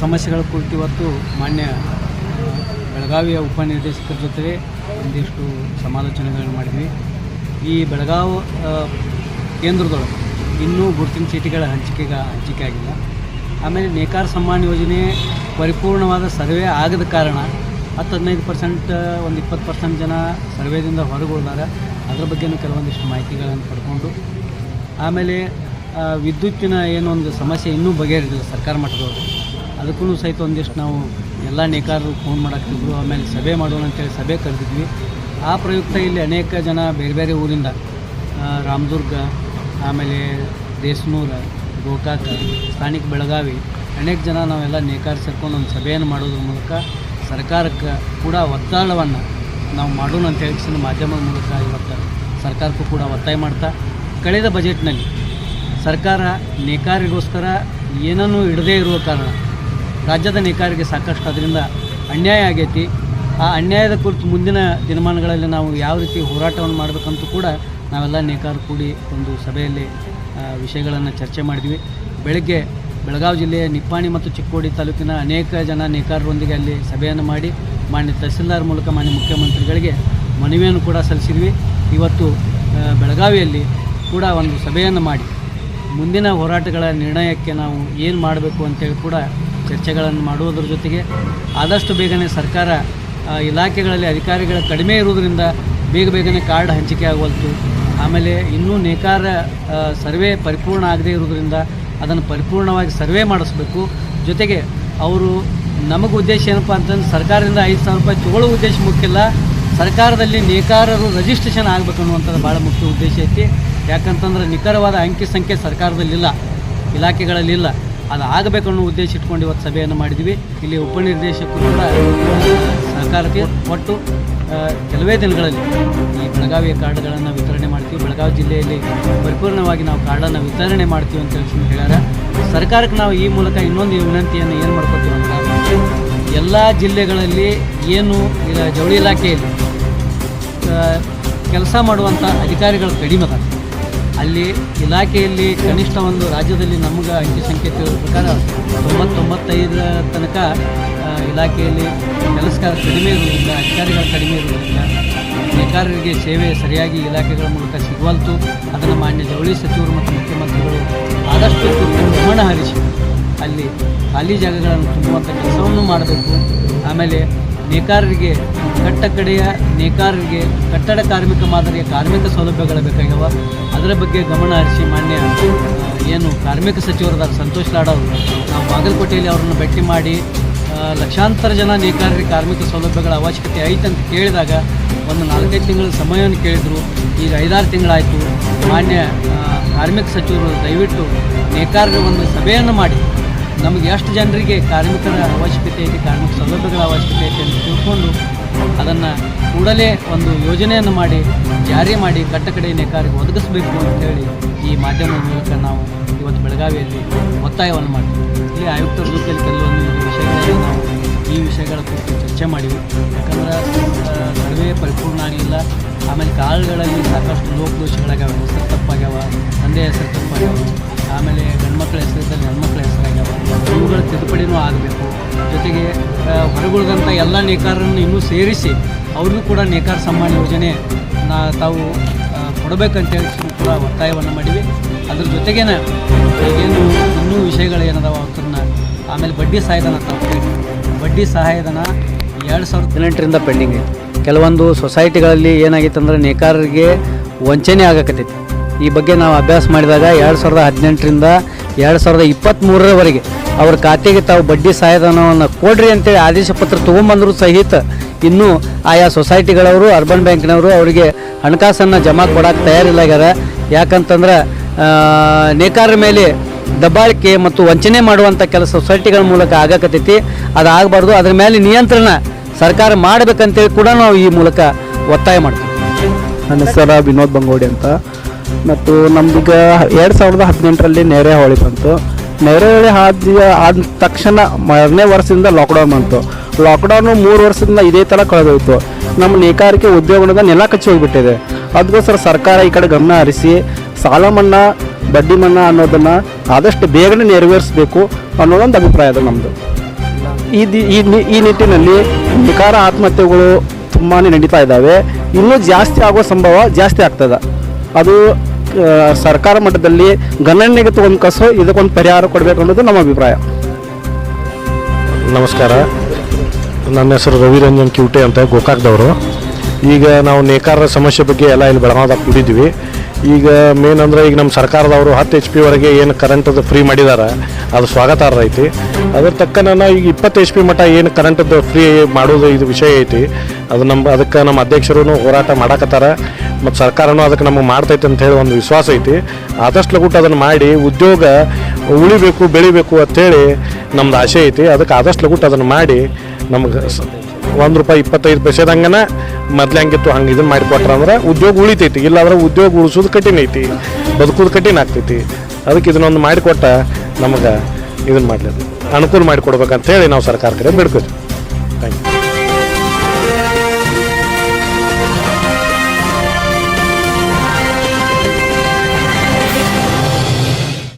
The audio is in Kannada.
ಸಮಸ್ಯೆಗಳ ಕುರಿತು ಇವತ್ತು ಮಾನ್ಯ ಬೆಳಗಾವಿಯ ಉಪನಿರ್ದೇಶಕರ ಜೊತೆ ಒಂದಿಷ್ಟು ಸಮಾಲೋಚನೆಗಳನ್ನು ಮಾಡಿದ್ವಿ. ಈ ಬೆಳಗಾವಿ ಕೇಂದ್ರದೊಳಗೆ ಇನ್ನೂ ಗುರುತಿನ ಚೀಟಿಗಳ ಹಂಚಿಕೆಗ ಹಂಚಿಕೆ ಆಗಿಲ್ಲ. ಆಮೇಲೆ ನೇಕಾರ ಸಮ್ಮಾನ್ ಯೋಜನೆ ಪರಿಪೂರ್ಣವಾದ ಸರ್ವೆ ಆಗದ ಕಾರಣ ಹತ್ತು ಹದಿನೈದು ಪರ್ಸೆಂಟ್ ಒಂದು ಇಪ್ಪತ್ತು ಪರ್ಸೆಂಟ್ ಜನ ಸರ್ವೆದಿಂದ ಹೊರಗೆ ಅದರ ಬಗ್ಗೆನೂ ಕೆಲವೊಂದಿಷ್ಟು ಮಾಹಿತಿಗಳನ್ನು ಪಡ್ಕೊಂಡು, ಆಮೇಲೆ ವಿದ್ಯುತ್ತಿನ ಏನೊಂದು ಸಮಸ್ಯೆ ಇನ್ನೂ ಬಗೆಹರಿದಿಲ್ಲ ಸರ್ಕಾರ ಮಟ್ಟದೊಳಗೆ. ಅದಕ್ಕೂ ಸಹಿತ ಒಂದಿಷ್ಟು ನಾವು ಎಲ್ಲ ನೇಕಾರರು ಫೋನ್ ಮಾಡೋಕ್ಕಿದ್ರು ಆಮೇಲೆ ಸಭೆ ಮಾಡೋಣ ಅಂತೇಳಿ ಸಭೆ ಕರೆದಿದ್ವಿ. ಆ ಪ್ರಯುಕ್ತ ಇಲ್ಲಿ ಅನೇಕ ಜನ ಬೇರೆ ಬೇರೆ ಊರಿಂದ ರಾಮದುರ್ಗ, ಆಮೇಲೆ ದೇಸ್ನೂರ, ಗೋಕಾಕ, ಸ್ಥಾನಿಕ ಬೆಳಗಾವಿ, ಅನೇಕ ಜನ ನಾವೆಲ್ಲ ನೇಕಾರ ಸೇರ್ಕೊಂಡು ಒಂದು ಸಭೆಯನ್ನು ಮಾಡೋದ್ರ ಮೂಲಕ ಸರ್ಕಾರಕ್ಕೆ ಕೂಡ ಒತ್ತಡವನ್ನು ನಾವು ಮಾಡೋಣ ಅಂತ ಹೇಳಿ ಮಾಧ್ಯಮದ ಮೂಲಕ ಇವತ್ತು ಸರ್ಕಾರಕ್ಕೂ ಕೂಡ ಒತ್ತಾಯ ಮಾಡ್ತಾ, ಕಳೆದ ಬಜೆಟ್ನಲ್ಲಿ ಸರ್ಕಾರ ನೇಕಾರಿಗೋಸ್ಕರ ಏನನ್ನೂ ಇಡದೇ ಇರುವ ಕಾರಣ ರಾಜ್ಯದ ನೇಕಾರಿಗೆ ಸಾಕಷ್ಟು ಅದರಿಂದ ಅನ್ಯಾಯ ಆಗೈತಿ. ಆ ಅನ್ಯಾಯದ ಕುರಿತು ಮುಂದಿನ ದಿನಮಾನಗಳಲ್ಲಿ ನಾವು ಯಾವ ರೀತಿ ಹೋರಾಟವನ್ನು ಮಾಡಬೇಕಂತೂ ಕೂಡ ನಾವೆಲ್ಲ ನೇಕಾರ ಕೂಡಿ ಒಂದು ಸಭೆಯಲ್ಲಿ ವಿಷಯಗಳನ್ನು ಚರ್ಚೆ ಮಾಡಿದ್ವಿ. ಬೆಳಗ್ಗೆ ಬೆಳಗಾವಿ ಜಿಲ್ಲೆಯ ನಿಪ್ಪಾಣಿ ಮತ್ತು ಚಿಕ್ಕೋಡಿ ತಾಲೂಕಿನ ಅನೇಕ ಜನ ನೇಕಾರರೊಂದಿಗೆ ಅಲ್ಲಿ ಸಭೆಯನ್ನು ಮಾಡಿ, ಮಾನ್ಯ ತಹಸೀಲ್ದಾರ್ ಮೂಲಕ ಮಾನ್ಯ ಮುಖ್ಯಮಂತ್ರಿಗಳಿಗೆ ಮನವಿಯನ್ನು ಕೂಡ ಸಲ್ಲಿಸಿದ್ವಿ. ಇವತ್ತು ಬೆಳಗಾವಿಯಲ್ಲಿ ಕೂಡ ಒಂದು ಸಭೆಯನ್ನು ಮಾಡಿ. ಮುಂದಿನ ಹೋರಾಟಗಳ ನಿರ್ಣಯಕ್ಕೆ ನಾವು ಏನು ಮಾಡಬೇಕು ಅಂತೇಳಿ ಕೂಡ ಚರ್ಚೆಗಳನ್ನು ಮಾಡುವುದರ ಜೊತೆಗೆ ಆದಷ್ಟು ಬೇಗನೆ ಸರ್ಕಾರ ಇಲಾಖೆಗಳಲ್ಲಿ ಅಧಿಕಾರಿಗಳ ಕಡಿಮೆ ಇರುವುದರಿಂದ ಬೇಗ ಬೇಗನೆ ಕಾರ್ಡ್ ಹಂಚಿಕೆ ಆಗುವಂತು ಆಮೇಲೆ ಇನ್ನೂ ನೇಕಾರ ಸರ್ವೆ ಪರಿಪೂರ್ಣ ಆಗದೇ ಇರುವುದರಿಂದ ಅದನ್ನು ಪರಿಪೂರ್ಣವಾಗಿ ಸರ್ವೆ ಮಾಡಿಸ್ಬೇಕು. ಜೊತೆಗೆ ಅವರು ನಮಗೆ ಉದ್ದೇಶ ಏನಪ್ಪ ಅಂತಂದ್ರೆ ಸರ್ಕಾರದಿಂದ ಐದು ಸಾವಿರ ರೂಪಾಯಿ ತಗೊಳ್ಳೋ ಉದ್ದೇಶ ಮುಖ್ಯ ಇಲ್ಲ ಸರ್ಕಾರದಲ್ಲಿ ನೇಕಾರರು ರಿಜಿಸ್ಟ್ರೇಷನ್ ಆಗಬೇಕು ಅನ್ನುವಂಥದ್ದು ಭಾಳ ಮುಖ್ಯ ಉದ್ದೇಶ ಐತಿ. ಯಾಕಂತಂದ್ರೆ ನಿಖರವಾದ ಅಂಕಿ ಸಂಖ್ಯೆ ಸರ್ಕಾರದಲ್ಲಿಲ್ಲ, ಇಲಾಖೆಗಳಲ್ಲಿಲ್ಲ. ಅದು ಆಗಬೇಕು ಅನ್ನೋ ಉದ್ದೇಶ ಇಟ್ಕೊಂಡು ಇವತ್ತು ಸಭೆಯನ್ನು ಮಾಡಿದ್ವಿ ಇಲ್ಲಿ ಉಪನಿರ್ದೇಶಕರು ಕೂಡ ಸರ್ಕಾರಕ್ಕೆ ಒಟ್ಟು ಕೆಲವೇ ದಿನಗಳಲ್ಲಿ ಈ ಬೆಳಗಾವಿಯ ಕಾರ್ಡ್ಗಳನ್ನು ವಿತರಣೆ ಮಾಡ್ತೀವಿ. ಬೆಳಗಾವಿ ಜಿಲ್ಲೆಯಲ್ಲಿ ಪರಿಪೂರ್ಣವಾಗಿ ನಾವು ಕಾರ್ಡನ್ನು ವಿತರಣೆ ಮಾಡ್ತೀವಿ ಅಂತ ಹೇಳಿ ಹೇಳ್ಯಾರ. ಸರ್ಕಾರಕ್ಕೆ ನಾವು ಈ ಮೂಲಕ ಇನ್ನೊಂದು ವಿನಂತಿಯನ್ನು ಏನು ಮಾಡ್ಕೊತೀವಿ ಅಂತ ಎಲ್ಲ ಜಿಲ್ಲೆಗಳಲ್ಲಿ ಏನು ಇಲ್ಲ, ಜವಳಿ ಇಲಾಖೆಯಲ್ಲಿ ಕೆಲಸ ಮಾಡುವಂಥ ಅಧಿಕಾರಿಗಳು ಕಡಿಮೆ ಅಲ್ಲಿ ಇಲಾಖೆಯಲ್ಲಿ ಕನಿಷ್ಠ ಒಂದು ರಾಜ್ಯದಲ್ಲಿ ನಮಗೆ ಅಂಕಿ ಸಂಖ್ಯೆ ಪ್ರಕಾರ ತೊಂಬತ್ತೊಂಬತ್ತೈದರ ತನಕ ಇಲಾಖೆಯಲ್ಲಿ ಕೆಲಸಗಾರ ಕಡಿಮೆ ಇರುವುದಿಲ್ಲ ಅಧಿಕಾರಿಗಳು ಕಡಿಮೆ ಇರುವುದಿಲ್ಲ ನೇಕಾರರಿಗೆ ಸೇವೆ ಸರಿಯಾಗಿ ಇಲಾಖೆಗಳ ಮೂಲಕ ಸಿಗುವಲ್ತು. ಅದನ್ನು ಮಾನ್ಯ ಜವಳಿ ಸಚಿವರು ಮತ್ತು ಮುಖ್ಯಮಂತ್ರಿಗಳು ಆದಷ್ಟು ಗಮನ ಹರಿಸಿ ಅಲ್ಲಿ ಖಾಲಿ ಜಾಗಗಳನ್ನು ತುಂಬುವಂಥ ಕೆಲಸವನ್ನು ಮಾಡಬೇಕು. ಆಮೇಲೆ ನೇಕಾರರಿಗೆ ಕಟ್ಟ ಕಡೆಯ ನೇಕಾರರಿಗೆ ಕಟ್ಟಡ ಕಾರ್ಮಿಕ ಮಾದರಿಯ ಕಾರ್ಮಿಕ ಸೌಲಭ್ಯಗಳು ಬೇಕಾಗ್ಯವ ಅದರ ಬಗ್ಗೆ ಗಮನ ಹರಿಸಿ ಮಾನ್ಯ ಏನು ಕಾರ್ಮಿಕ ಸಚಿವರಾದ ಸಂತೋಷ್ ಲಾಡ್ ಅವರು ನಾವು ಬಾಗಲಕೋಟೆಯಲ್ಲಿ ಅವರನ್ನು ಭೇಟಿ ಮಾಡಿ ಲಕ್ಷಾಂತರ ಜನ ನೇಕಾರರಿಗೆ ಕಾರ್ಮಿಕ ಸೌಲಭ್ಯಗಳ ಅವಶ್ಯಕತೆ ಐತೆ ಅಂತ ಕೇಳಿದಾಗ ಒಂದು ನಾಲ್ಕೈದು ತಿಂಗಳ ಸಮಯವನ್ನು ಕೇಳಿದರು. ಈಗ ಐದಾರು ತಿಂಗಳಾಯಿತು. ಮಾನ್ಯ ಕಾರ್ಮಿಕ ಸಚಿವರು ದಯವಿಟ್ಟು ನೇಕಾರರ ಒಂದು ಸಭೆಯನ್ನು ಮಾಡಿ. ನಮಗೆ ಎಷ್ಟು ಜನರಿಗೆ ಕಾರ್ಮಿಕರ ಅವಶ್ಯಕತೆ ಐತಿ, ಕಾರ್ಮಿಕ ಸೌಲಭ್ಯಗಳ ಅವಶ್ಯಕತೆ ಐತಿ ಅಂತ ತಿಳ್ಕೊಂಡು ಅದನ್ನು ಕೂಡಲೇ ಒಂದು ಯೋಜನೆಯನ್ನು ಮಾಡಿ, ಜಾರಿ ಮಾಡಿ ಕಟ್ಟಕಡೆ ನೇಕಾರಿಗೆ ಒದಗಿಸಬೇಕು ಅಂತೇಳಿ ಈ ಮಾಧ್ಯಮದ ಮೂಲಕ ನಾವು ಇವತ್ತು ಬೆಳಗಾವಿಯಲ್ಲಿ ಒತ್ತಾಯವನ್ನು ಮಾಡ್ತೀವಿ. ಇಲ್ಲಿ ಆಯುಕ್ತರ ಜೊತೆಯಲ್ಲಿ ಕೆಲವೊಂದು ವಿಷಯಗಳಲ್ಲಿ ನಾವು ಈ ವಿಷಯಗಳ ಕುರಿತು ಚರ್ಚೆ ಮಾಡಿವಿ ಯಾಕಂದ್ರೆ ನಡುವೆ ಪರಿಪೂರ್ಣ ಆಗಲಿಲ್ಲ. ಆಮೇಲೆ ಕಾಳುಗಳಲ್ಲಿ ಸಾಕಷ್ಟು ಲೋಪದೋಷಗಳಾಗ್ಯಾವ ಹೆಸರು ತಪ್ಪಾಗ್ಯಾವ ತಂದೆ ಹೆಸರು ತಪ್ಪಾಗ್ಯಾವ ಆಮೇಲೆ ಗಂಡ್ಮಕ್ಳ ಹೆಸರಿದ್ದಲ್ಲಿ ಹೆಣ್ಮಕ್ಳ ಹೆಸರಾಗ್ಯಾವ. ಇವುಗಳ ತಿದ್ದುಪಡಿನೂ ಆಗಬೇಕು. ಜೊತೆಗೆ ಹೊರಗುಳಿದಂಥ ಎಲ್ಲ ನೇಕಾರರನ್ನು ಇನ್ನೂ ಸೇರಿಸಿ ಅವ್ರಿಗೂ ಕೂಡ ನೇಕಾರ ಸಮ್ಮಾನ ಯೋಜನೆ ನಾ ತಾವು ಕೊಡಬೇಕಂತೇಳಿ ಕೂಡ ಒತ್ತಾಯವನ್ನು ಮಾಡಿವಿ ಅದ್ರ ಜೊತೆಗೇನೆ ಈಗೇನು ಇನ್ನೂ ವಿಷಯಗಳು ಏನದಾವ ಆಮೇಲೆ ಬಡ್ಡಿ ಸಹಾಯಧನ ತಾವು ಬಡ್ಡಿ ಸಹಾಯಧನ ಎರಡು ಸಾವಿರದ ಹದಿನೆಂಟರಿಂದ ಪೆಂಡಿಂಗ್. ಕೆಲವೊಂದು ಸೊಸೈಟಿಗಳಲ್ಲಿ ಏನಾಗಿತ್ತು ಅಂದ್ರೆ ನೇಕಾರರಿಗೆ ವಂಚನೆ ಆಗಕತ್ತೈತಿ. ಈ ಬಗ್ಗೆ ನಾವು ಅಭ್ಯಾಸ ಮಾಡಿದಾಗ ಎರಡು ಸಾವಿರದ ಹದಿನೆಂಟರಿಂದ ಎರಡು ಸಾವಿರದ ಇಪ್ಪತ್ತ್ಮೂರರವರೆಗೆ ಅವ್ರ ಖಾತೆಗೆ ತಾವು ಬಡ್ಡಿ ಸಹಾಯಧನವನ್ನು ಕೊಡ್ರಿ ಅಂತೇಳಿ ಆದೇಶ ಪತ್ರ ತೊಗೊಂಬಂದರೂ ಸಹಿತ ಇನ್ನೂ ಆಯಾ ಸೊಸೈಟಿಗಳವರು, ಅರ್ಬನ್ ಬ್ಯಾಂಕ್ನವರು ಅವರಿಗೆ ಹಣಕಾಸನ್ನು ಜಮಾ ಕೊಡಕ್ಕೆ ತಯಾರಿಲ್ಲಾಗ್ಯಾರ. ಯಾಕಂತಂದ್ರೆ ನೇಕಾರರ ಮೇಲೆ ದಬ್ಬಾಳಿಕೆ ಮತ್ತು ವಂಚನೆ ಮಾಡುವಂಥ ಕೆಲಸ ಸೊಸೈಟಿಗಳ ಮೂಲಕ ಆಗಕತ್ತೈತಿ. ಅದು ಆಗಬಾರ್ದು ಅದ್ರ ಮೇಲೆ ನಿಯಂತ್ರಣ ಸರ್ಕಾರ ಮಾಡಬೇಕಂತೇಳಿ ಕೂಡ ನಾವು ಈ ಮೂಲಕ ಒತ್ತಾಯ ಮಾಡ್ತೀವಿ. ನನ್ನ ಹೆಸರು ವಿನೋದ್ ಬಂಗೋಡಿ ಅಂತ. ಮತ್ತು ನಮ್ದೀಗ ಎರಡು ಸಾವಿರದ ಹದಿನೆಂಟರಲ್ಲಿ ನೆರೆ ಹೊಳಿ ಬಂತು. ನೆರೆ ಹೊಳಿ ಆದ ಆದ ತಕ್ಷಣ ಎರಡನೇ ವರ್ಷದಿಂದ ಲಾಕ್ಡೌನ್ ಬಂತು. ಲಾಕ್ಡೌನು ಮೂರು ವರ್ಷದಿಂದ ಇದೇ ಥರ ಕಳೆದೋಯ್ತು. ನಮ್ಮ ನೇಕಾರಿಕೆ ಉದ್ಯೋಗದ ನೆಲ ಕಚ್ಚಿ ಹೋಗಿಬಿಟ್ಟಿದೆ. ಅದಕ್ಕೋಸ್ಕರ ಸರ್ಕಾರ ಈ ಕಡೆ ಗಮನ ಹರಿಸಿ, ಸಾಲ ಮನ್ನಾ, ಬಡ್ಡಿ ಮನ್ನಾ ಅನ್ನೋದನ್ನು ಆದಷ್ಟು ಬೇಗನೆ ನೆರವೇರಿಸಬೇಕು ಅನ್ನೋದೊಂದು ಅಭಿಪ್ರಾಯ ಅದು ನಮ್ಮದು ಈ ಈ ನಿಟ್ಟಿನಲ್ಲಿ ನಿಖಾರ ಆತ್ಮಹತ್ಯೆಗಳು ತುಂಬಾ ನಡೀತಾ ಇದ್ದಾವೆ. ಇನ್ನೂ ಜಾಸ್ತಿ ಆಗೋ ಸಂಭವ ಜಾಸ್ತಿ ಆಗ್ತದೆ. ಅದು ಸರ್ಕಾರ ಮಟ್ಟದಲ್ಲಿ ಗಣನೆಗೆ ತಗೊಂಡು ಕಸೋ, ಇದಕ್ಕೊಂದು ಪರಿಹಾರ ಕೊಡಬೇಕು ಅನ್ನೋದು ನಮ್ಮ ಅಭಿಪ್ರಾಯ. ನಮಸ್ಕಾರ. ನನ್ನ ಹೆಸರು ರವಿರಂಜನ್ ಕ್ಯೂಟೆ ಅಂತ ಗೋಕಾಕ್ದವರು. ಈಗ ನಾವು ನೇಕಾರರ ಸಮಸ್ಯೆ ಬಗ್ಗೆ ಎಲ್ಲ ಇಲ್ಲಿ ಬೆಳಗಾವ್ದಾಗ ಕೂಡಿದ್ವಿ. ಈಗ ಮೇನ್ ಅಂದ್ರೆ ಈಗ ನಮ್ಮ ಸರ್ಕಾರದವರು ಹತ್ತು ಎಚ್ ಪಿವರೆಗೆ ಏನು ಕರೆಂಟದು ಫ್ರೀ ಮಾಡಿದಾರೆ, ಅದು ಸ್ವಾಗತಾರ್ಹ ಐತಿ. ಅದ್ರ ತಕ್ಕನ ಈಗ ಇಪ್ಪತ್ತು ಎಚ್ ಪಿ ಮಟ್ಟ ಏನು ಕರೆಂಟದ್ದು ಫ್ರೀ ಮಾಡೋದು ಇದು ವಿಷಯ ಐತಿ. ಅದು ನಮ್ಮ, ಅದಕ್ಕೆ ನಮ್ಮ ಅಧ್ಯಕ್ಷರು ಹೋರಾಟ ಮಾಡಕತ್ತಾರ. ಮತ್ತು ಸರ್ಕಾರನೂ ಅದಕ್ಕೆ ನಮಗೆ ಮಾಡ್ತೈತೆ ಅಂತ ಹೇಳಿ ಒಂದು ವಿಶ್ವಾಸ ಐತಿ. ಆದಷ್ಟು ಲಗುಟ್ಟು ಅದನ್ನು ಮಾಡಿ ಉದ್ಯೋಗ ಉಳಿಬೇಕು, ಬೆಳಿಬೇಕು ಅಂತೇಳಿ ನಮ್ದು ಆಸೆ ಐತಿ. ಅದಕ್ಕೆ ಆದಷ್ಟು ಲಗುಟ್ಟು ಅದನ್ನು ಮಾಡಿ ನಮ್ಗೆ ಒಂದು ರೂಪಾಯಿ ಇಪ್ಪತ್ತೈದು ಪೈಸೆದಂಗನ ಮೊದಲೇ ಹಂಗಿತ್ತು, ಹಂಗೆ ಇದನ್ನು ಮಾಡಿಕೊಟ್ರೆ ಅಂದ್ರೆ ಉದ್ಯೋಗ ಉಳಿತೈತಿ. ಇಲ್ಲಾಂದ್ರೆ ಉದ್ಯೋಗ ಉಳಿಸೋದು ಕಠಿಣ ಐತಿ, ಬದುಕೋದು ಕಠಿಣ ಆಗ್ತೈತಿ. ಅದಕ್ಕೆ ಇದನ್ನೊಂದು ಮಾಡಿಕೊಟ್ಟ ನಮಗೆ ಇದನ್ನು ಮಾಡಲಿ ಅನುಕೂಲ ಮಾಡಿಕೊಡ್ಬೇಕಂತ ಹೇಳಿ ನಾವು ಸರ್ಕಾರ ಕಡೆ ಬೇಡ್ಕೋತೀವಿ. Thank you